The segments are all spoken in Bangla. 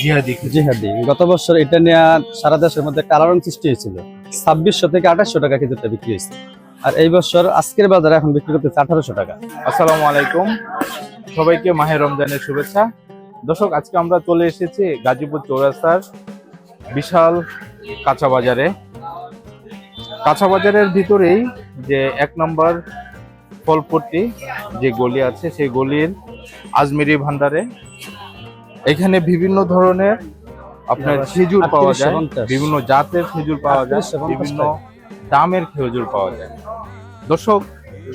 জিহাদি। গত বছর এটা নিয়ে সারা দেশের মধ্যে কালারং সৃষ্টি হয়েছিল। ছাব্বিশশো থেকে আঠাশশো টাকা খেজুরটা বিক্রি হয়েছে। আর এই বছর আজকের বাজারে এখন বিক্রি করতেছে আঠারোশো টাকা। আসসালামু আলাইকুম। সবাইকে মাহে রমজানের শুভেচ্ছা। দর্শক আজকে আমরা চলে এসেছি গাজীপুর চৌরাস্তার বিশাল কাঁচা বাজারে। কাঁচা বাজারের ভিতরেই যে এক নম্বর ফলপট্টি যে গলি আছে সেই গলির আজমেরি ভান্ডারে এখানে বিভিন্ন ধরনের আপনার খেজুর পাওয়া যায় বিভিন্ন জাতের খেজুর পাওয়া যায় বিভিন্ন দামের খেজুর পাওয়া যায়। দর্শক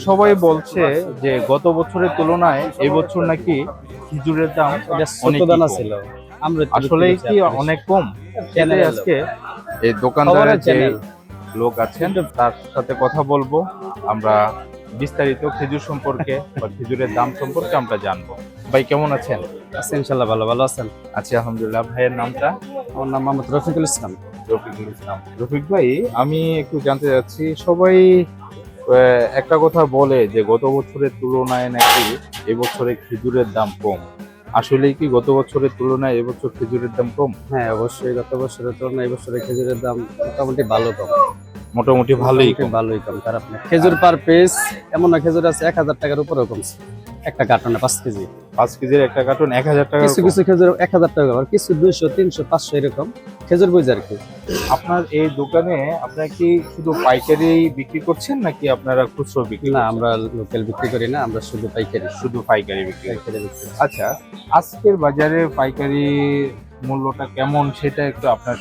সবাই বলছে যে গত বছরের তুলনায় এই বছর নাকি খেজুরের দাম অনেক দানা ছিল আসলেই কি অনেক কম? আজকে এই দোকানদারের যে লোক আছেন তার সাথে কথা বলব। আমরা বিস্তারিত খেজুর সম্পর্কে বা খেজুরের দাম সম্পর্কে আমরা জানব। ভাই কেমন আছেন? আছি ইনশাল্লাহ ভালো ভালো আছেন? আছি আলহামদুলিল্লাহ। ভাইয়ের নামটা? আমার নাম মোহাম্মদ রফিকুল ইসলাম। রফিকুল ইসলাম। রফিক ভাই আমি একটু জানতে চাচ্ছি সবাই একটা কথা বলে যে গত বছরের তুলনায় নাকি এবছরে খেজুরের দাম কম। আসলে কি গত বছরের তুলনায় এবছর খেজুরের দাম কম? হ্যাঁ অবশ্যই গত বছরের তুলনায় এই বছরের খেজুরের দাম মোটামুটি ভালো কম। মোটামুটি ভালোই ভালোই কম খারাপ না খেজুর পার পিস এমন না খেজুর আছে এক হাজার টাকার উপরেও কমছে। একটা কার্টনে পাঁচ কেজি? পাঁচ কেজির একটা কার্টুন এক হাজার টাকা কিছু কিছু খেজুর এক হাজার টাকা আবার কিছু দুইশো তিনশো পাঁচশো এরকম খেজুর বুঝে আর কি। আপনার এই দোকানে আপনার কি শুধু পাইকারি বিক্রি করছেন নাকি আপনারা খুচরো বিক্রি না আমরা লোকাল বিক্রি করি না আমরা শুধু পাইকারি। শুধু পাইকারি বিক্রি। পাইকারি বিক্রি করি। আচ্ছা আজকের বাজারে পাইকারি মূল্যটা কেমন সেটা একটু আপনার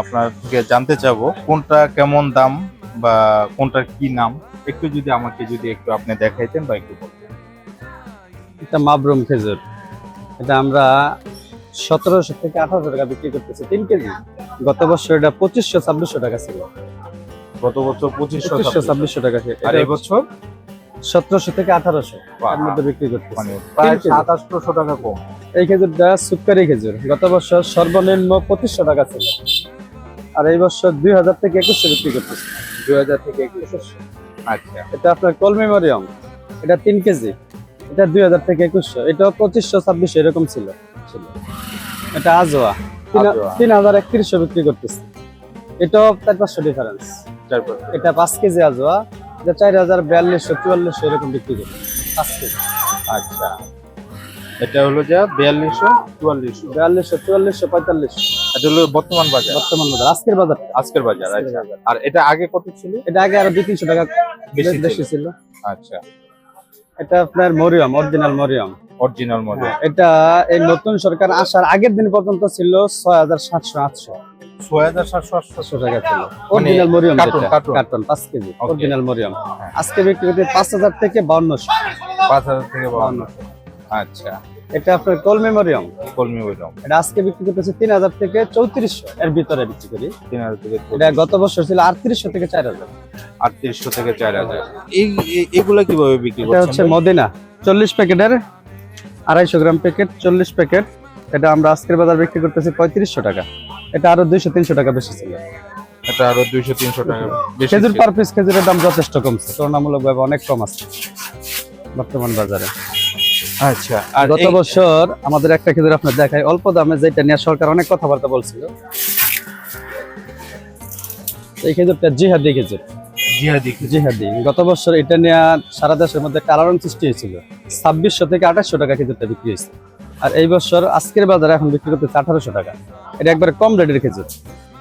আপনার থেকে জানতে চাবো। কোনটা কেমন দাম বা কোনটার কি নাম? একটু যদি আমাকে যদি একটু আপনি দেখাইতেন বা একটু বলতেন। এটা মাবরুম খেজুর। এটা আমরা সতেরোশো থেকে আঠারোশো টাকা বিক্রি করতেছি তিন কেজি। গত বছর এটা পঁচিশশো ছাব্বিশশো টাকা ছিল। গত বছর পঁচিশশো ছাব্বিশশো। টাকা ছিল। আর এবছর? সতেরোশো থেকে আঠারোশো তার মধ্যে বিক্রি করতেছি। মানে প্রায় কেজি। সাত আটশোশো টাকা কম। এই খেজুরটা সুপারি খেজুর। গত বছর সর্বনিম্ন পঁচিশশো টাকা ছিল। আর এই বছর দুই হাজার থেকে একুশশো বিক্রি করতেছে। দুই হাজার থেকে একুশশো। আচ্ছা এটা আপনার কলমি মরিয়ম। এটা তিন কেজি। এটা দুই হাজার থেকে একুশশো। এটা পঁচিশশো ছাব্বিশশো এরকম ছিল। ছিল। এটা আজোয়া। তিন- হাজার একত্রিশশো বিক্রি করতেছে। এটাও চার পাঁচশো ডিফারেন্স এটা পাঁচ কেজি আজোয়া। এটা চার হাজার বিয়াল্লিশশো চুয়াল্লিশশো এরকম বিক্রি করতেছে। পাঁচ কেজি। আচ্ছা। এটা হলো যা বিয়াল্লিশশো চুয়াল্লিশশো। বিয়াল্লিশশো চুয়াল্লিশশো পঁয়তাল্লিশশো। এটা হলো বর্তমান বাজার। বর্তমান বাজার। আজকের বাজার। আজকের বাজার আচ্ছা। আর এটা আগে কত ছিল? এটা আগে আরও দুই তিনশো টাকা বেশি ছিল। আচ্ছা। এটা আপনার Maryam original Maryam. Original model এটা এই নতুন সরকার আসার আগের দিন পর্যন্ত ছিল ছয় হাজার সাতশো আটশো। মরিয়ম মরিয়ম। আজকে বিক্রি করতে পাঁচ হাজার থেকে বাউন্নশো পাঁচ হাজার থেকে আচ্ছা। এটা আপনার কলমি মরিয়ম। এটা আজকে বিক্রি করতেছে তিন হাজার থেকে চৌত্রিশশো। এর ভিতরে বিক্রি করি। তিন হাজার থেকে এটা গত বছর ছিল আটত্রিশশো থেকে চার হাজার। আটত্রিশশো থেকে চার হাজার। এই এগুলা কীভাবে বিক্রি এটা হচ্ছে মদিনা চল্লিশ প্যাকেটের আড়াইশো গ্রাম প্যাকেট চল্লিশ প্যাকেট। এটা আমরা আজকের বাজার বিক্রি করতেছি পঁয়ত্রিশশো টাকা। এটা আরও দুইশো তিনশো টাকা বেশি ছিল। এটা আরও দুইশো তিনশো টাকা খেজুর পার পিস খেজুরের দাম যথেষ্ট কমছে। তুলনামূলক ভাবে অনেক কম আছে বর্তমান বাজারে। আচ্ছা আর গত বছর আমাদের একটা খেজুর আপনার দেখায় অল্প দামে যেটা নিয়ে সরকার অনেক কথাবার্তা বলছিল। এই খেজুরটা জিহাদি খেজুর। জিহাদি গত বছর এটা নিয়ে সারা দেশের মধ্যে কালারং সৃষ্টি হয়েছিল। ছাব্বিশশো থেকে আঠাশশো টাকা খেজুরটা বিক্রি হয়েছে। আর এই বছর আজকের বাজারে এখন বিক্রি করতেছে আঠারোশো টাকা। এটা একবার কম রেটের খেজুর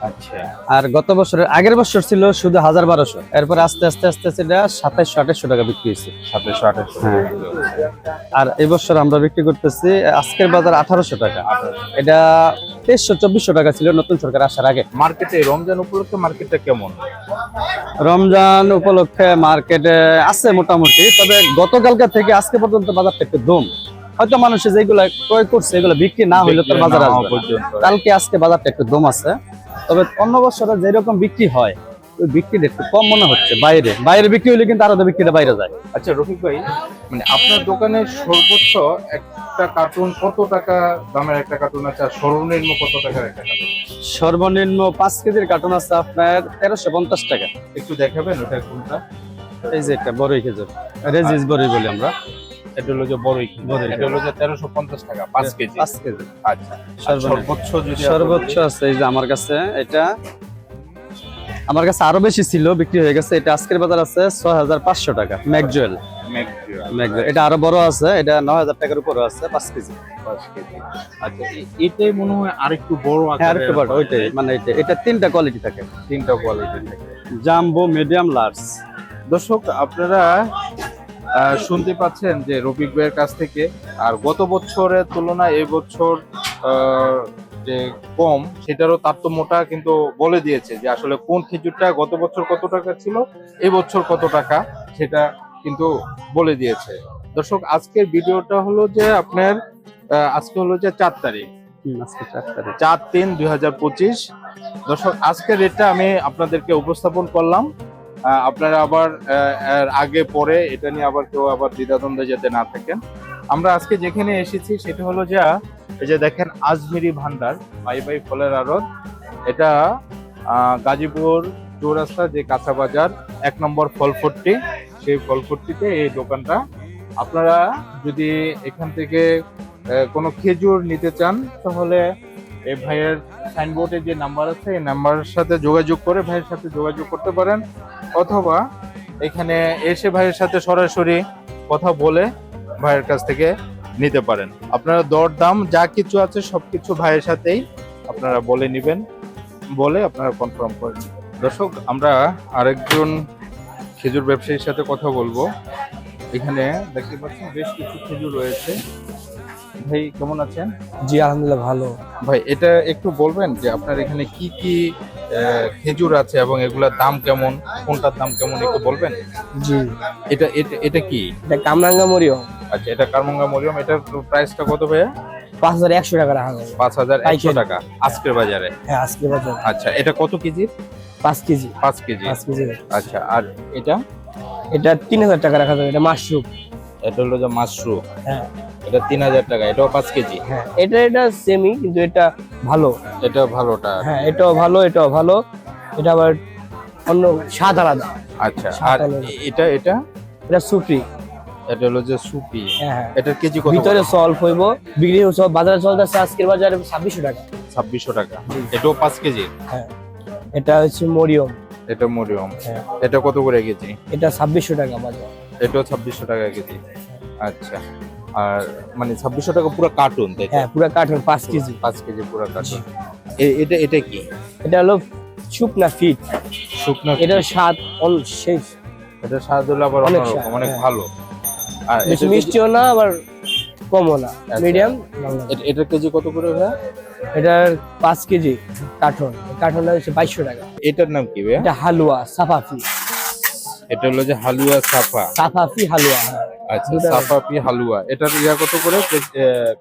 আচ্ছা। আর গত বছরের আগের বছর ছিল শুধু হাজার বারোশো। এরপর আস্তে আস্তে আস্তে আস্তে এটা সাতাইশশো আঠাশশো টাকা বিক্রি হয়েছে। সাতাশশো আঠাশশো হ্যাঁ। আর এই বছর আমরা বিক্রি করতেছি আজকের বাজার আঠারোশো টাকা। এটা তেইশশো চব্বিশশো টাকা ছিল নতুন সরকার আসার আগে। মার্কেটে রমজান উপলক্ষে মার্কেটটা কেমন? রমজান উপলক্ষে মার্কেটে আছে মোটামুটি তবে গতকালকা থেকে আজকে পর্যন্ত বাজারটা একটু দম। হয়তো মানুষে যেগুলা ক্রয় করছে এগুলো বিক্রি না হইলে তার বাজার আসবে কালকে আজকে বাজারটা একটু দম আছে। তবে অন্য বছরে যেরকম বিক্রি হয় ওই বিক্রিটা একটু কম মনে হচ্ছে বাইরে। বাইরে বিক্রি হলে কিন্তু আরও বিক্রিটা বাইরে যায়। আচ্ছা রফিক ভাই মানে আপনার দোকানে সর্বোচ্চ একটা কার্টুন কত টাকা দামের একটা কার্টুন আছে আর সর্বনিম্ন কত টাকার একটা কার্টুন সর্বনিম্ন পাঁচ কেজির কার্টুন আছে আপনার তেরোশো পঞ্চাশ টাকা। একটু দেখাবেন ওটা কোনটা? এই যে একটা বড়ই খেজুর রেজিস বড়ই বলি আমরা। এটা হলো যে খেজুর এটা হলো যে তেরোশো পঞ্চাশ টাকা পাঁচ কেজি। পাঁচ কেজি। আচ্ছা সর্বোচ্চ যদি সর্বোচ্চ আছে এই যে আমার কাছে এটা আমার কাছে আরও বেশি ছিল বিক্রি হয়ে গেছে। এটা আজকের বাজার আছে ছয় হাজার পাঁচশো টাকা ম্যাকজুয়েল। ম্যাকজুয়েল। এটা আরও বড় আছে এটা নয় হাজার টাকার উপরে আছে পাঁচ কেজি। আচ্ছা এটাই মনে হয় আরেকটু বড় হ্যাঁ আরেকটু বড় ওইটাই মানে এটা এটা তিনটা কোয়ালিটি থাকে। তিনটা কোয়ালিটি থাকে। জাম্বো মিডিয়াম লার্জ দর্শক আপনারা শুনতে পাচ্ছেন যে রফিক ভাইয়ের কাছ থেকে আর গত বছরের তুলনায় এই বছর আহ, যে কম সেটারও তারতম্যটা কিন্তু বলে দিয়েছে যে আসলে কোন খেজুরটা গত বছর কত টাকা ছিল এই বছর কত টাকা সেটা কিন্তু বলে দিয়েছে। দর্শক আজকের ভিডিওটা হলো যে আপনার আজকে হলো যে চার তারিখ। চার তিন দুই হাজার পঁচিশ। দর্শক আজকের রেটটা আমি আপনাদেরকে উপস্থাপন করলাম। আপনারা আবার আগে, পরে এটা নিয়ে আবার কেউ আবার দ্বিধাদ্বন্দ্বে যেতে না থাকেন। আমরা আজকে যেখানে এসেছি সেটা হলো যা, এই যে দেখেন আজমিরি ভান্ডার, বাই বাই ফলের আড়ত। এটা গাজীপুর চৌরাস্তা যে কাঁচা বাজার, এক নম্বর ফলফট্টি সেই ফলফট্টিতে এই দোকানটা। আপনারা যদি এখান থেকে কোনো খেজুর নিতে চান, তাহলে এই ভাইয়ের সাইনবোর্ডে যে নাম্বার আছে, এই নাম্বারের সাথে যোগাযোগ করে ভাইয়ের সাথে যোগাযোগ করতে পারেন। অথবা এখানে এসে ভাইয়ের সাথে সরাসরি কথা বলে ভাইয়ের কাছ থেকে নিতে পারেন। আপনারা দর দাম যা কিছু আছে সবকিছু ভাইয়ের সাথেই আপনারা বলে নেবেন, বলে আপনারা কনফার্ম করে নেবেন। দর্শক, আমরা আরেকজন খেজুর ব্যবসায়ীর সাথে কথা বলব। এখানে দেখতে পাচ্ছেন বেশ কিছু খেজুর রয়েছে। ভাই কেমন আছেন? জি আলহামদুলিল্লাহ ভালো। ভাই এটা একটু বলবেন যে আপনার এখানে কি কি আহ, খেজুর আছে এবং এগুলার দাম কেমন? কোনটার দাম কেমন একটু বলবেন? জি। এটা এটা এটা কি? এটা কামরাঙ্গা মরিয়ম। আচ্ছা এটা কামরাঙ্গা মরিয়ম এটার প্রাইসটা কত ভাইয়া? পাঁচ হাজার একশো টাকা রাখা পাঁচ হাজার একশো টাকা আজকের বাজারে। হ্যাঁ আজকে বাজার। আচ্ছা এটা কত কেজি? পাঁচ কেজি। পাঁচ কেজি। পাঁচ কেজি। আচ্ছা আর এটা? এটা তিন হাজার টাকা রাখা যাবে এটা মাশরুম। এটা হলো যে মাশরুম। হ্যাঁ। এটা তিন হাজার টাকা এটাও পাঁচ কেজি। হ্যাঁ এটা এটা সেমি কিন্তু এটা ভালো। এটা ভালোটা হ্যাঁ এটাও ভালো এটাও ভালো। এটা আবার অন্য স্বাদ আলাদা। আচ্ছা আর। এটা এটা? এটা সুপ্রি এটা হলো যে সুপি। হ্যাঁ হ্যাঁ। এটার কেজি কত ভিতরে সল্ভ হইব। বিক্রি সব বাজারে চলতেছে আজকের বাজারে ছাব্বিশশো টাকা। ছাব্বিশশো টাকা। এটাও পাঁচ কেজি? হ্যাঁ এটা হচ্ছে মরিয়ম। এটা মরিয়ম। হ্যাঁ। এটা কত করে কেজি? এটা ছাব্বিশশো টাকা বাজার। এটাও ছাব্বিশশো টাকা কেজি। আচ্ছা। আর মানে ছাব্বিশশো টাকা পুরো কার্টুন তাই হ্যাঁ পুরো কার্টুন পাঁচ কেজি। পাঁচ কেজি পুরো কার্টুন এটা এটা কি? এটা হলো শুকনা ফিট শুকনো এটার স্বাদ সেই এটা স্বাদ হলো আবার অনেক অন্যরকম অনেক হ্যাঁ। ভালো। আর বেশি এটা মিষ্টিও না আবার কমও না। আচ্ছা। মিডিয়াম এটার কেজি কত করে ভাইয়া? এটার পাঁচ কেজি কার্টন কার্টনটা হচ্ছে বাইশশো টাকা। এটার নাম কি ভাইয়া? এটা হালুয়া সাফাফি এটা হলো যে হালুয়া সাফা। সাফাফি হালুয়া হ্যাঁ। আচ্ছা সাফাপি হালুয়া? এটার ইয়া কত করে?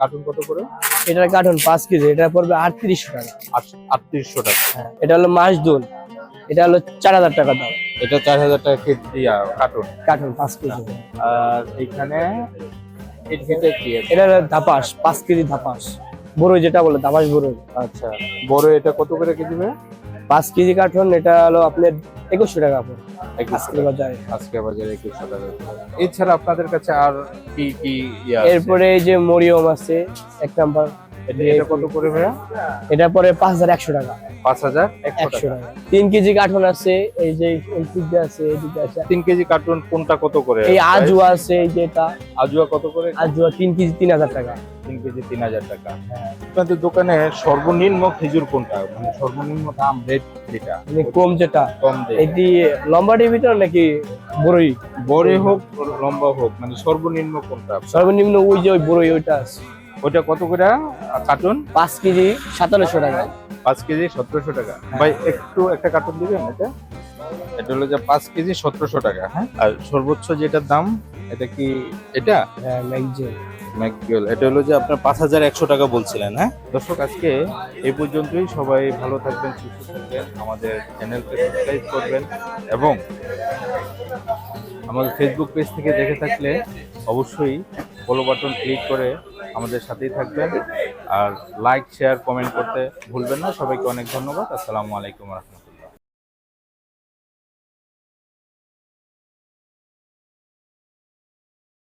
কার্টুন কত করে? এটার কার্টন পাঁচ কেজি এটা পড়বে আটত্রিশশো টাকা। আটত্রিশশো টাকা। হ্যাঁ। এটা হলো এটা হলো চার হাজার টাকা দাম। এটা চার হাজার টাকা কেজি কার্টুন কার্টন পাঁচ কেজি। আর এখানে এটা ধাপাস পাঁচ কেজি ধাপাস। বড়ই যেটা বলে ধাপাস বড়ই আচ্ছা বড় এটা কত করে কেজি পাঁচ কেজি কার্টন এটা হলো আপনার একুশশো টাকা পড়বে। একুশশো আজকের বাজারে আজকে বাজারে একুশশো টাকা এছাড়া আপনাদের কাছে আর কি কি ইয়া আছে? এরপরে এই যে মরিয়ম আছে এক নাম্বার। এটা- কত করে ভাইয়া? এটা পরে টাকা। একশো টাকা। তিন কেজি কার্টন আছে এই যে এই দিকে আছে এই দিকে আছে। তিন কেজি কার্টুন কোনটা কত করে এই আজুয়া আছে এই যে এটা। আজুয়া কত করে? আজুয়া তিন কেজি টাকা। কেজি টাকা। আপনাদের দোকানে সর্বনিম্ন খেজুর কোনটা? মানে সর্বনিম্ন দাম রেট যেটা? মানে কম যেটা? কম এটি লম্বাটির ভিতর নাকি বড়ই? বড় হোক লম্বা হোক মানে সর্বনিম্ন কোনটা? সর্বনিম্ন ওই যে ওই বড়ই ওইটা আছে। ওটা কত করে? কার্টুন পাঁচ কেজি সাতান্নশো টাকা। পাঁচ কেজি সতেরোশো টাকা। ভাই একটু একটা কার্টুন দিবেন এটা? এটা হলো যে পাঁচ কেজি সতেরোশো টাকা। হ্যাঁ। আর সর্বোচ্চ যেটার দাম এটা কি এটা? হ্যাঁ ম্যাগজিন ম্যাকগুয়েল এটা হলো যে আপনার পাঁচ হাজার একশো টাকা বলছিলেন হ্যাঁ? দর্শক আজকে এই পর্যন্তই। সবাই ভালো থাকবেন সুস্থ থাকবেন আমাদের চ্যানেলকে সাবস্ক্রাইব করবেন এবং আমাদের ফেসবুক পেজ থেকে দেখে থাকলে অবশ্যই ফলো বাটন ক্লিক করে আমাদের সাথেই থাকবেন। আর লাইক শেয়ার কমেন্ট করতে ভুলবেন না। সবাইকে অনেক ধন্যবাদ। আসসালামু আলাইকুম রহমতুল্লাহ।